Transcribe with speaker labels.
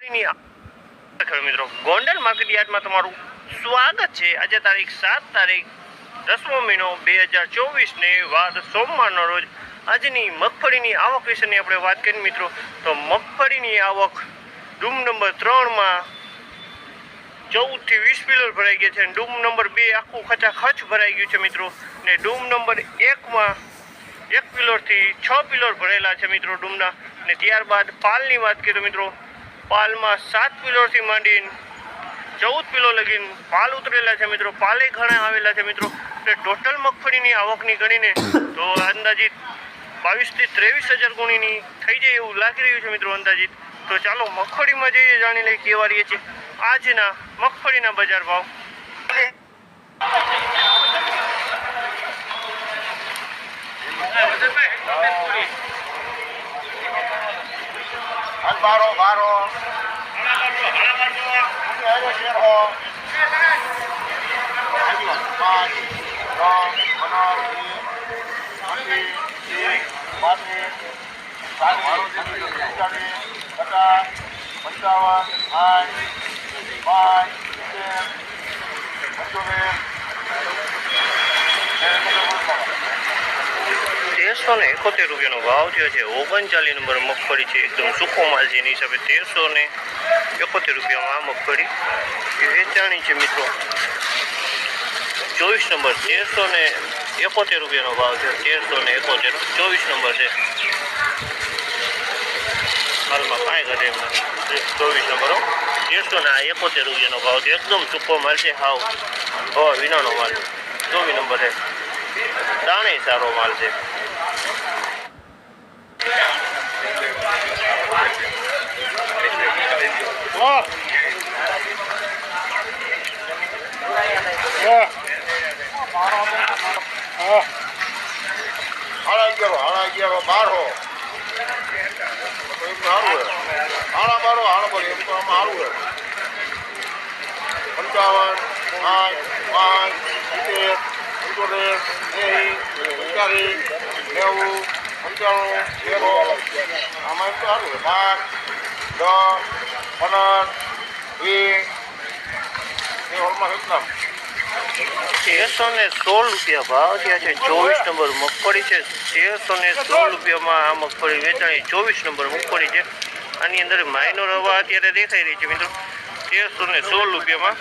Speaker 1: મિત્રો, ગોંડલ માર્કેટ યાર્ડમાં તમારું સ્વાગત છે. આજે તારીખ સાત તારીખ દસમો મહિનો બે હજાર ચોવીસને વાર સોમવારનો રોજ. આજની મગફળીની આવક વિશેની આપણે વાત કરીએ મિત્રો. તો મગફળીની આવક ડૂમ નંબર ત્રણમાં ચૌદથી વીસ પિલર ભરાઈ ગયા છે અને ડૂમ નંબર બે આખું ખચા ખચ ભરાઈ ગયું છે મિત્રો. ને ડૂમ નંબર એકમાં એક પિલરથી છ પિલર ભરેલા છે મિત્રો ડૂમના. ને ત્યારબાદ પાલની વાત કરીએ તો મિત્રો પાલમાં સાત પિલરથી માંડીને ચૌદ પિલો લગીને પાલ ઉતરેલા છે મિત્રો. પાલે ઘણા આવેલા છે મિત્રો. એટલે ટોટલ મગફળીની આવકની ગણીને તો અંદાજિત બાવીસથી ત્રેવીસ હજાર ગુણીની થઈ જાય એવું લાગી રહ્યું છે મિત્રો અંદાજિત. તો ચાલો મગફળીમાં જઈએ, જાણી લઈએ કેવા રહીએ છીએ. આજના મગફળીના બજાર ભાવ.
Speaker 2: હાલ બારો બારો હો પાંચ ત્રણ પંદર વીસ પચીસ પંચાવન સાઠ પાંચ સિત્તેર
Speaker 1: તેરસો ને એકોતેર રૂપિયાનો ભાવ થયો છે. ઓગણચાલીસ નંબર મગફળી છે. એકદમ સૂકો માલ છે. એની હિસાબે તેરસો ને એકોતેર રૂપિયામાં આ મગફળી વેચાણી છે મિત્રો. ચોવીસ નંબર તેરસો ને એકોતેર રૂપિયાનો ભાવ છે તેરસો ને એકોતેર. ચોવીસ નંબર છે. હાલમાં કાંઈ ઘટે એમ ચોવીસ નંબર તેરસો ને આ એકોતેર રૂપિયાનો ભાવ છે એકદમ સૂકો માલ છે. હાવ. હવા વિનાનો માલ ચોવીસ નંબર છે. દાણે સારો માલ છે.
Speaker 2: હાડા અગિયારો હાડા અગિયારો બારો એમ સારું હે હાડા બારો આમાં સારું હે. પંચાવન પાંચ પાંચ સિત્તેર પંચોતેર એંસી પંચાલીસ નેવું પંચાણું તેરો આમાં એમ
Speaker 1: તેરસો ને સોળ રૂપિયા ભાવ થયા છે. ચોવીસ નંબર મગફળી છે. તેરસો ને સોળ રૂપિયામાં આ મગફળી વેચાણી ચોવીસ નંબર મગફળી છે. આની અંદર માઇનોર હવા અત્યારે દેખાઈ રહી છે મિત્રો. તેરસો ને સોળ રૂપિયામાં